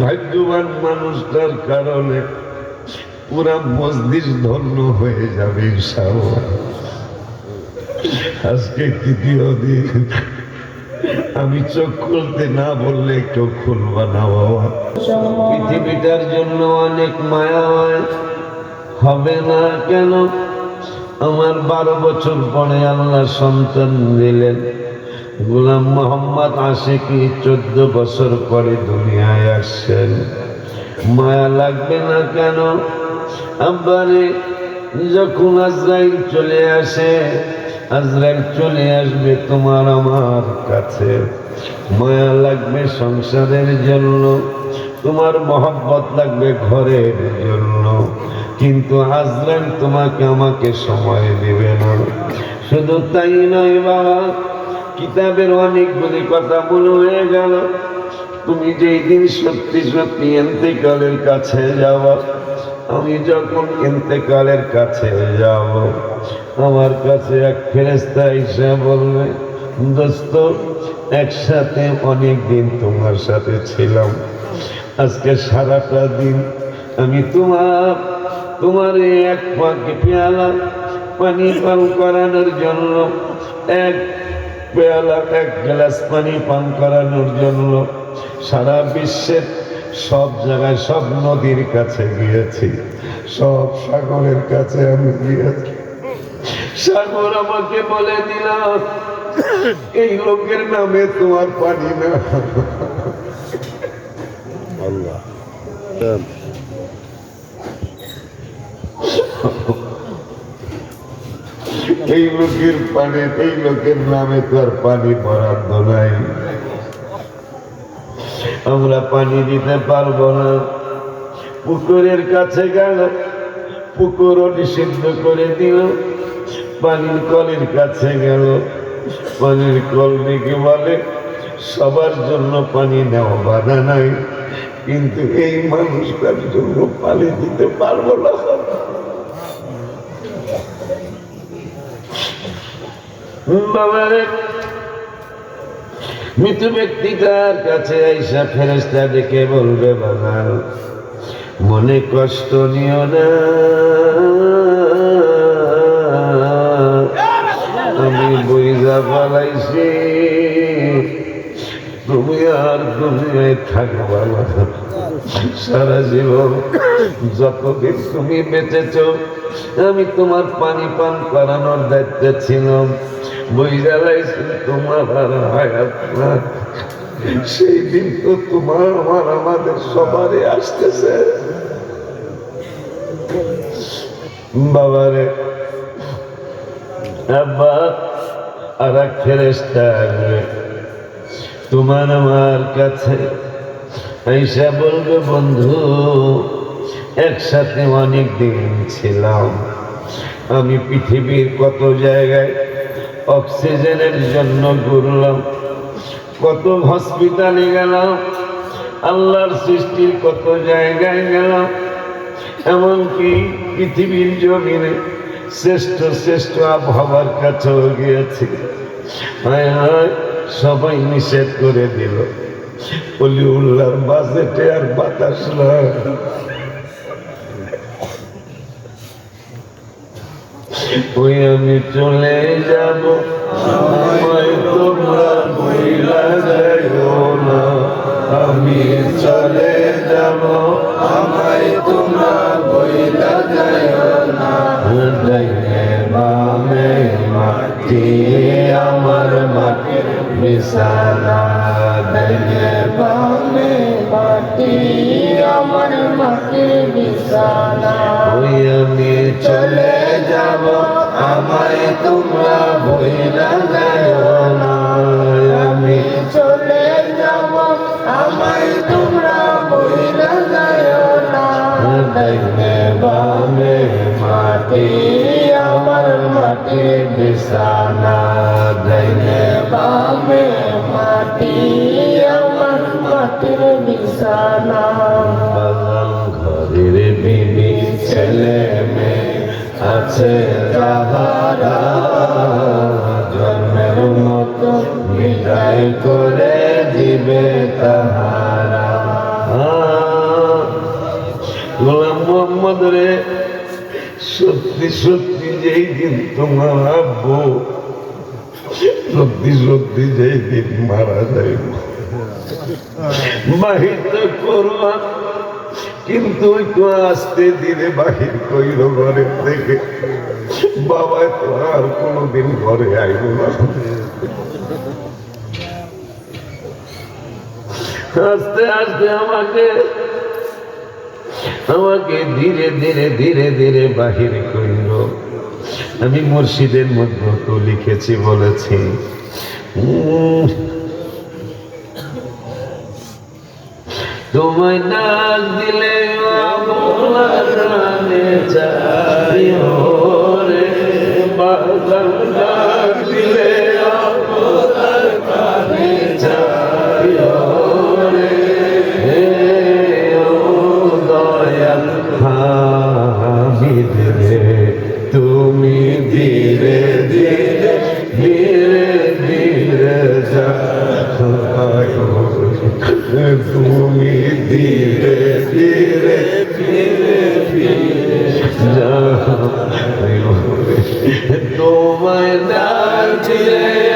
ভাগ্যবান মানুষটার কারণে পুরা মসজিদ ধন্য হয়ে যাবে আজকে তৃতীয় দিন। আমি চোখ খুলতে না বললে চোখ খুলবা না বাবা। পৃথিবীটার জন্য অনেক মায়া হয়। হবে না কেন? আমার বারো বছর পরে আল্লাহ সন্তান দিলেন। গোলাম মোহাম্মদ আশিকি চোদ্দ বছর পরে দুনিয়ায় আসছেন। মায়া লাগবে না কেন? আব্বারে, যখন আজরাইল চলে আসে, আজরাইল চলে আসবে তোমার আমার কাছে। মায়া লাগবে সংসারের জন্য, তোমার মহব্বত লাগবে ঘরের জন্য। কিন্তু আজরাইল তোমাকে আমাকে সময় দেবে না। শুধু তাই নয় বাবা কিতাবের অনেকগুলি কথা মনে হয়ে গেল। তুমি যেই দিন সত্যি সত্যি এন্তেকালের কাছে যাওয়া আমি যখন ইন্তেকালের কাছে যাব, আমার কাছে এক ফেরেস্তা এসে বলবে, দোস্ত, একসাথে অনেক দিন তোমার সাথে ছিলাম। আজকে সারাটা দিন আমি তোমার তোমার এক পাকে পেয়ালা পানি পান করানোর জন্য এক পেয়ালা এক গ্লাস পানি পান করানোর জন্য সারা বিশ্বের সব জায়গায়, সব নদীর কাছে গিয়েছি। সব সাগরের কাছে আমি গিয়েছি। সাগর আমাকে বলে দিল, এই লোকের নামে তোমার পানি না আল্লাহ। এই পানি এই লোকের নামে তো আর পানি বরাদ্দ নাই। আমরা পানি দিতে পারব না। পুকুরের কাছে গেল, পুকুরও নিষিদ্ধ করে দিল। পানির কলের কাছে গেল, পানির কল দেখে বলে, সবার জন্য পানি নেওয়া বাধা নাই। কিন্তু এই মানুষটার জন্য পানি দিতে পারব না। বাবারে মৃত ব্যক্তিটার কাছে আইসা ফেরেস্তা ডেকে বলবে বাবার মনে কষ্ট নিও না। আমি বইজা পালাইছি তুমি আর দুনিয়ায় থাকবা না সারা জীবন যতদিন তুমি বেঁচেছ, আমি তোমার পানি পান করানোর দায়িত্বে ছিলাম। বই জ্বালাইছি তোমার আর সেই দিন তো তোমার আমার আমাদের সবারই আসতেছে। বাবারে, আব্বা আর এক ফেরেস্তা তোমার আমার কাছে এইসা বলবে, বন্ধু, একসাথে অনেক দিন ছিলাম। আমি পৃথিবীর কত জায়গায় অক্সিজেনের জন্য ঘুরলাম। কত হসপিটালে গেলাম, আল্লাহর সৃষ্টির কত জায়গায় গেলাম। এমনকি পৃথিবীর জমিনে শ্রেষ্ঠ শ্রেষ্ঠ আবহাওয়ার কাছেও গিয়েছি। সবাই নিষেধ করে দিল। অলিউল্লার বাজেটে আর বাতাস না ওই আমি চলে যাব। বইলা আমি চলে যাব। আমায় তোমরা বইলা যাইও না। ডাইনে বামে মাটি আমার বিছানা ডাইনে বামে মাটি আমার বিছানা আমায় তোমরা বইলা আমি চলে যাব, আমায় তোমরা বইলা যায় না। ডাইনে বামে মাটি, আমার মাটির বিছানা। ডাইনে বামে মাটি, আমার মাটির বিছানা। ঘরের বিবি ছেলে মেয়ে আছে তাহারা জন্মের মতো বিদায় করে দিবে তাহারা। গোলাম মোহাম্মদ রে সত্যি সত্যি যেই দিন তোমার আব্বু সত্যি সত্যি যেই দিন মারা যাইব। মাহিত করো কিন্তু একটু আসতে দিলে বাহির কইল ঘরের থেকে। বাবা, আর কোনোদিন ঘরে আইব না। আস্তে আস্তে আমাকে আমাকে ধীরে ধীরে ধীরে ধীরে বাহির করিল। আমি মুর্শিদের মধ্যে তো লিখেছি, বলেছি তোমায় ডাক দিলে দিলে রে তুমি ধীরে ধীরে ধীরে ধীরে যাও। তুমি ধীরে ধীরে ধীরে ধীরে তোমায় ডাক দিলে